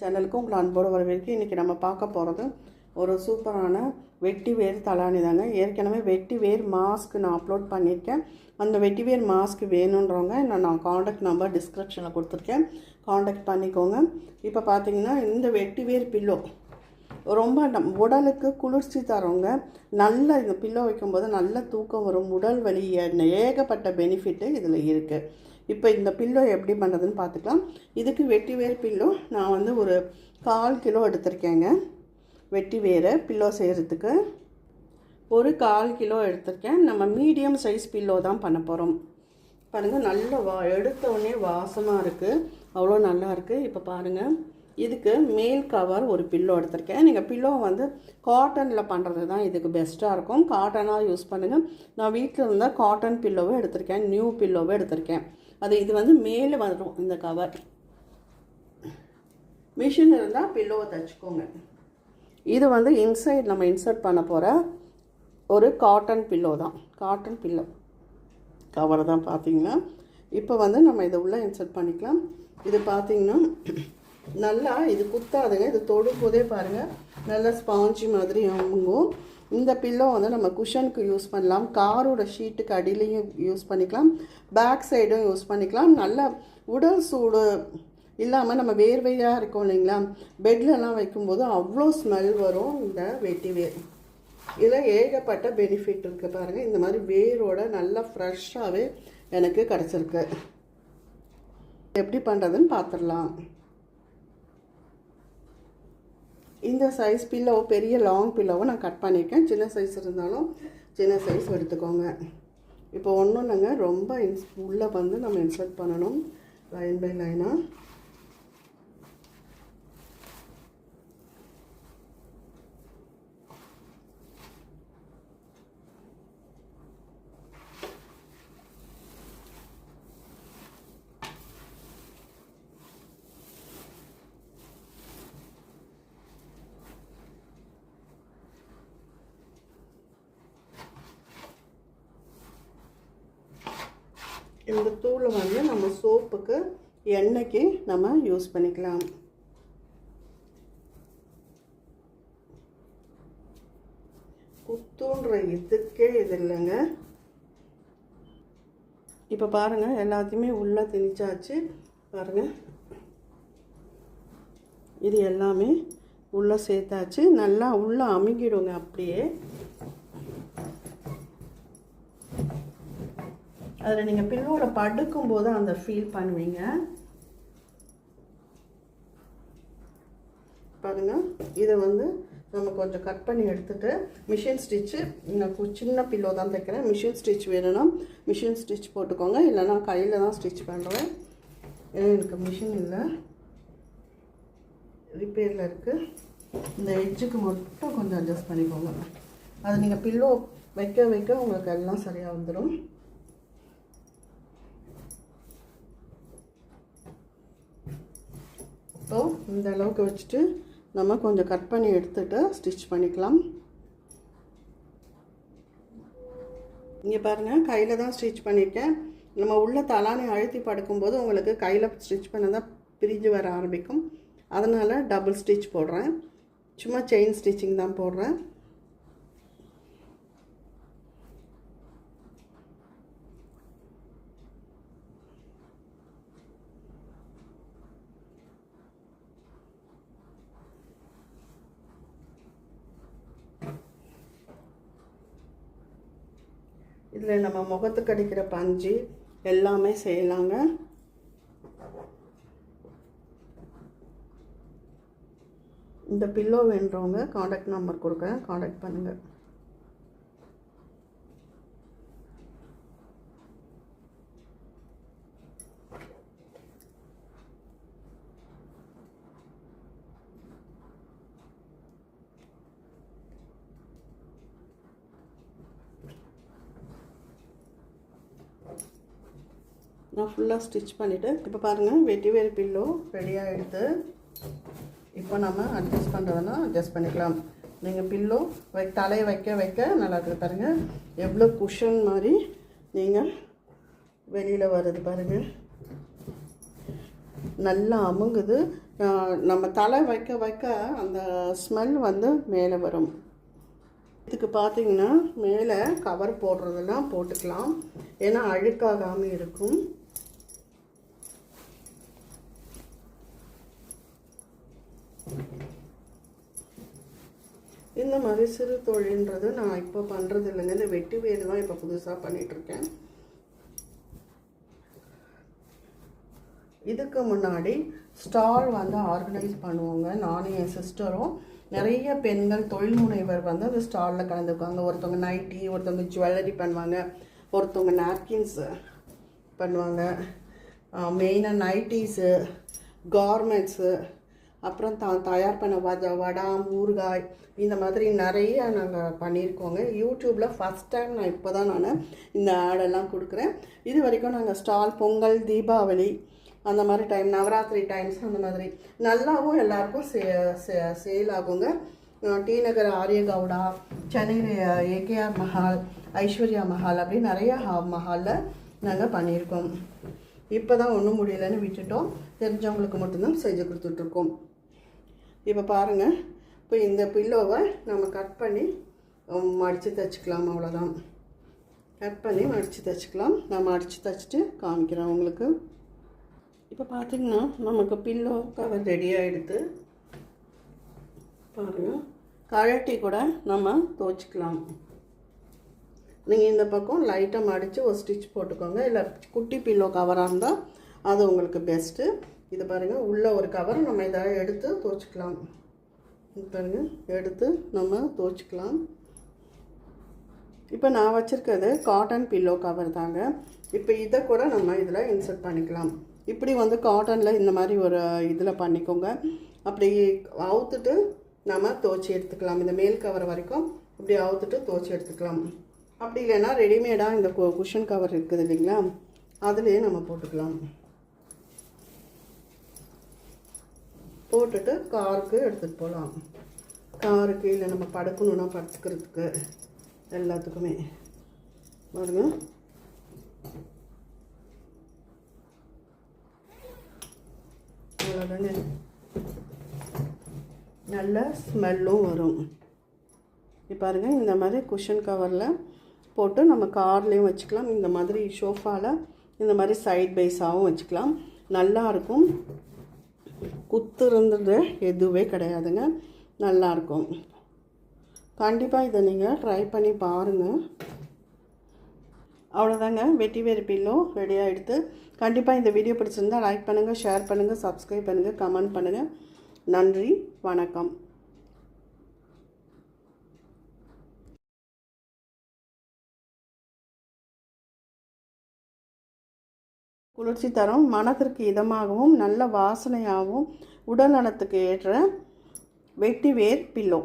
சேனலுக்கு உங்களை அன்போடு வரவேற்கு இன்றைக்கி நம்ம பார்க்க போகிறது ஒரு சூப்பரான வெட்டி வேர் தலானி தாங்க. ஏற்கனவே வெட்டி வேர் மாஸ்க் நான் அப்லோட் பண்ணியிருக்கேன். அந்த வெட்டி வேர் மாஸ்க் வேணுன்றவங்க நான் நான் காண்டாக்ட் நம்பர் டிஸ்கிரிப்ஷனில் கொடுத்துருக்கேன். காண்டாக்ட் பண்ணிக்கோங்க. இப்போ பார்த்தீங்கன்னா இந்த வெட்டி வேர் பில்லோ ரொம்ப நம் உடலுக்கு குளிர்ச்சி தரவங்க நல்ல இந்த பில்லோ வைக்கும்போது நல்ல தூக்கம் வரும். உடல் வலி ஏகப்பட்ட பெனிஃபிட்டு இதில் இருக்குது இப்போ இந்த பில்லோ எப்படி பண்ணுறதுன்னு பார்த்துக்கலாம். இதுக்கு வெட்டி வேர் பில்லோ நான் வந்து ஒரு கால் கிலோ எடுத்திருக்கேங்க. வெட்டி வேரை பில்லோ செய்கிறதுக்கு ஒரு கால் கிலோ எடுத்திருக்கேன். நம்ம மீடியம் சைஸ் பில்லோ தான் பண்ண போகிறோம் பாருங்கள் நல்ல வா எடுத்தோடனே வாசமாக இருக்குது அவ்வளோ நல்லா இருக்குது இப்போ பாருங்கள் இதுக்கு மேல் கவர் ஒரு பில்லோ எடுத்திருக்கேன். நீங்கள் பில்லோ வந்து காட்டனில் பண்ணுறது தான் இதுக்கு பெஸ்ட்டாக இருக்கும். காட்டனாக யூஸ் பண்ணுங்கள் நான் வீட்டில் இருந்தால் காட்டன் பில்லோவே எடுத்திருக்கேன். நியூ பில்லோவே எடுத்திருக்கேன். அது இது வந்து மேலே வரும் இந்த கவர் மிஷின் இருந்தால் பில்லோவை தைச்சிக்கோங்க. இது வந்து இன்சைட் நம்ம இன்சர்ட் பண்ண போகிற ஒரு காட்டன் பில்லோ தான். காட்டன் பில்லோ கவர் தான் பார்த்தீங்கன்னா இப்போ வந்து நம்ம இதை உள்ளே இன்சர்ட் பண்ணிக்கலாம். இது பார்த்தீங்கன்னா நல்லா இது குத்தாதுங்க. இது தொடும்போதே பாருங்கள் நல்லா ஸ்பாஞ்சி மாதிரி அமுங்கும். இந்த பில்லோ வந்து நம்ம குஷனுக்கு யூஸ் பண்ணலாம். காரோட ஷீட்டுக்கு அடியிலையும் யூஸ் பண்ணிக்கலாம். பேக் சைடும் யூஸ் பண்ணிக்கலாம். நல்ல உடல் சூடு இல்லாமல் நம்ம வேர்வையாக இருக்கோம் இல்லைங்களா? பெட்லலாம் வைக்கும்போது அவ்வளோ ஸ்மெல் வரும் இந்த வெட்டி வேர் இதில் ஏகப்பட்ட பெனிஃபிட் இருக்குது பாருங்கள் இந்த மாதிரி வேரோட நல்லா ஃப்ரெஷ்ஷாகவே எனக்கு கிடச்சிருக்கு. எப்படி பண்ணுறதுன்னு பார்த்துடலாம் இந்த சைஸ் பில்லோ பெரிய லாங் பில்லோவை நான் கட் பண்ணியிருக்கேன். சின்ன சைஸ் இருந்தாலும் சின்ன சைஸ் எடுத்துக்கோங்க. இப்போ ஒன்றும் இல்லைங்க. ரொம்ப இன்ஸ் உள்ளே வந்து நம்ம இன்சர்ட் பண்ணணும். லைன் பை லைனாக இந்த தூளை வந்து நம்ம சோப்புக்கு எண்ணெய்க்கு நம்ம யூஸ் பண்ணிக்கலாம். குத்துன்ற இதுக்கே இது இல்லைங்க. இப்போ பாருங்கள் எல்லாத்தையுமே உள்ளே திணிச்சாச்சு. பாருங்கள் இது எல்லாமே உள்ளே சேர்த்தாச்சு. நல்லா உள்ளே அமுங்கிடுங்க அப்படியே. அதில் நீங்கள் பில்லோவில் படுக்கும்போது அந்த ஃபீல் பண்ணுவீங்க. பாருங்கள் இதை வந்து நம்ம கொஞ்சம் கட் பண்ணி எடுத்துட்டு மிஷின் ஸ்டிச்சு நான் சின்ன பில்லோ தான் தைக்கிறேன். மிஷின் ஸ்டிச் வேணும்னா மிஷின் ஸ்டிச் போட்டுக்கோங்க. இல்லைனா கையில் தான் ஸ்டிச் பண்ணுறேன் ஏன்னா எனக்கு மிஷின் இல்லை. ரிப்பேரில் இருக்குது இந்த எட்ஜுக்கு மட்டும் கொஞ்சம் அட்ஜஸ்ட் பண்ணிக்கோங்க. அது நீங்கள் பில்லோ வைக்க வைக்க உங்களுக்கு எல்லாம் சரியாக வந்துடும் ஸோ இந்த அளவுக்கு வச்சுட்டு நம்ம கொஞ்சம் கட் பண்ணி எடுத்துகிட்டு ஸ்டிச் பண்ணிக்கலாம். இங்கே பாருங்கள் கையில் தான் ஸ்டிச் பண்ணியிருக்கேன் நம்ம உள்ள தலானை அழுத்தி படுக்கும்போது உங்களுக்கு கையில் ஸ்டிச் பண்ண தான் பிரிஞ்சு வர ஆரம்பிக்கும். அதனால் டபுள் ஸ்டிச் போடுறேன். சும்மா செயின் ஸ்டிச்சிங் தான் போடுறேன். இதில் நம்ம முகத்துக்கு அடிக்கிற பஞ்சு எல்லாமே செய்யலாங்க. இந்த பில்லோ வேண்டுறவங்க காண்டாக்ட் நம்பர் கொடுக்குறேன் காண்டாக்ட் பண்ணுங்கள் நான் ஃபுல்லாக ஸ்டிச் பண்ணிவிட்டு இப்போ பாருங்கள் வெட்டி வேறு பில்லோ ரெடியாக எடுத்து இப்போ நம்ம அட்ஜஸ்ட் பண்ணுறதுனா அட்ஜஸ்ட் பண்ணிக்கலாம். நீங்கள் பில்லோ வை தலையை வைக்க வைக்க நல்லா இருக்குது பாருங்கள் எவ்வளோ குஷன் மாதிரி நீங்கள் வெளியில் வருது பாருங்கள் நல்லா அமுங்குது. நம்ம தலை வைக்க வைக்க அந்த ஸ்மெல் வந்து மேலே வரும். இதுக்கு பார்த்தீங்கன்னா மேலே கவர் போடுறதெல்லாம் போட்டுக்கலாம். ஏன்னா அழுக்காகாமல் இருக்கும். இந்த மாதிரி சிறு தொழில்ன்றது நான் இப்போ பண்ணுறது இல்லைங்க இந்த வெட்டி வேறு தான் இப்போ புதுசாக பண்ணிகிட்ருக்கேன் இதுக்கு முன்னாடி ஸ்டால் வந்து ஆர்கனைஸ் பண்ணுவாங்க. நானும் என் சிஸ்டரும். நிறைய பெண்கள் தொழில் முனைவர் வந்து அந்த ஸ்டாலில் கலந்துக்குவாங்க. ஒருத்தவங்க நைட்டி ஒருத்தவங்க ஜுவல்லரி பண்ணுவாங்க. ஒருத்தவங்க நாப்கின்ஸு பண்ணுவாங்க. மெயினாக நைட்டிஸு கார்மெண்ட்ஸு அப்புறம் த தயார் பண்ண வத வடம் ஊறுகாய் இந்த மாதிரி நிறைய நாங்கள் பண்ணியிருக்கோங்க. யூடியூப்பில் ஃபஸ்ட் டைம் நான் இப்போ தான் நான் இந்த ஆடெல்லாம் கொடுக்குறேன். இது வரைக்கும் நாங்கள் ஸ்டால் பொங்கல் தீபாவளி அந்த மாதிரி டைம் நவராத்திரி டைம்ஸ் அந்த மாதிரி நல்லாவும் எல்லாருக்கும் சே சே- சேல் ஆகுங்க. டி நகர் ஆரியகவுடா சென்னை ஏகேஆர் மஹால் ஐஸ்வர்யா மஹால் அப்படி நிறைய மஹாலில் நாங்கள் பண்ணியிருக்கோம். இப்போ தான் ஒன்றும் முடியலன்னு விட்டுட்டோம். தெரிஞ்சவங்களுக்கு மட்டும்தான் செஞ்சு கொடுத்துட்ருக்கோம் இப்போ பாருங்கள் இப்போ இந்த பில்லோவை நம்ம கட் பண்ணி மடித்து தைச்சிக்கலாம் அவ்வளோதான் கட் பண்ணி மடித்து தைச்சிக்கலாம். நான் மடித்து தைச்சிட்டு காமிக்கிறேன் உங்களுக்கு. இப்போ பார்த்திங்கன்னா நமக்கு பில்லோ கவர் ரெடி ஆகிடுது பாருங்கள் கழட்டி கூட நம்ம துவச்சிக்கலாம். நீங்கள் இந்த பக்கம் லைட்டாக மடித்து ஒரு ஸ்டிச் போட்டுக்கோங்க. இல்லை குட்டி பில்லோ கவராக இருந்தால் அது உங்களுக்கு பெஸ்ட்டு இது பாருங்கள் உள்ளே ஒரு கவர் நம்ம இதை எடுத்து துவச்சிக்கலாம். இது பாருங்கள் எடுத்து நம்ம துவச்சிக்கலாம். இப்போ நான் வச்சுருக்கிறது காட்டன் பில்லோ கவர் தாங்க. இப்போ இதை கூட நம்ம இதில் இன்சர்ட் பண்ணிக்கலாம். இப்படி வந்து காட்டனில் இந்த மாதிரி ஒரு இதில் பண்ணிக்கோங்க. அப்படி அவுத்துட்டு நம்ம துவச்சி எடுத்துக்கலாம். இந்த மேல் கவர் வரைக்கும் இப்படி அவுத்துட்டு துவச்சி எடுத்துக்கலாம். அப்படி இல்லைன்னா ரெடிமேடாக இந்த குஷன் கவர் இருக்குது இல்லைங்களா? அதுலேயே நம்ம போட்டுக்கலாம். போட்டுட்டு காருக்கு எடுத்துகிட்டு போகலாம் காருக்கு இல்லை நம்ம படுக்கணுன்னா படுத்துக்கிறதுக்கு எல்லாத்துக்குமே. பாருங்க. அவ்வளோதானே நல்ல ஸ்மெல்லும் வரும். இப்போ பாருங்க இந்த மாதிரி குஷன் கவரில் போட்டு நம்ம கார்லேயும் வச்சுக்கலாம். இந்த மாதிரி ஷோஃபாவில் இந்த மாதிரி சைட் பைஸாகவும் வச்சுக்கலாம். நல்லா இருக்கும். குத்து இருந்தது எதுவே கிடையாதுங்க. நல்லாயிருக்கும் கண்டிப்பாக இதை நீங்கள் ட்ரை பண்ணி பாருங்கள் அவ்வளோதாங்க வெட்டி வேறு பில்லோ ரெடி ஆகிடுது கண்டிப்பாக இந்த வீடியோ பிடிச்சிருந்தா லைக் பண்ணுங்கள் ஷேர் பண்ணுங்கள் சப்ஸ்கிரைப் பண்ணுங்கள் கமெண்ட் பண்ணுங்கள் நன்றி வணக்கம். குளிர்ச்சி தரும் மனதிற்கு இதமாகவும் நல்ல வாசனையாகவும் உடல் நலத்துக்கு ஏற்ற வெட்டி வேர் பில்லோ.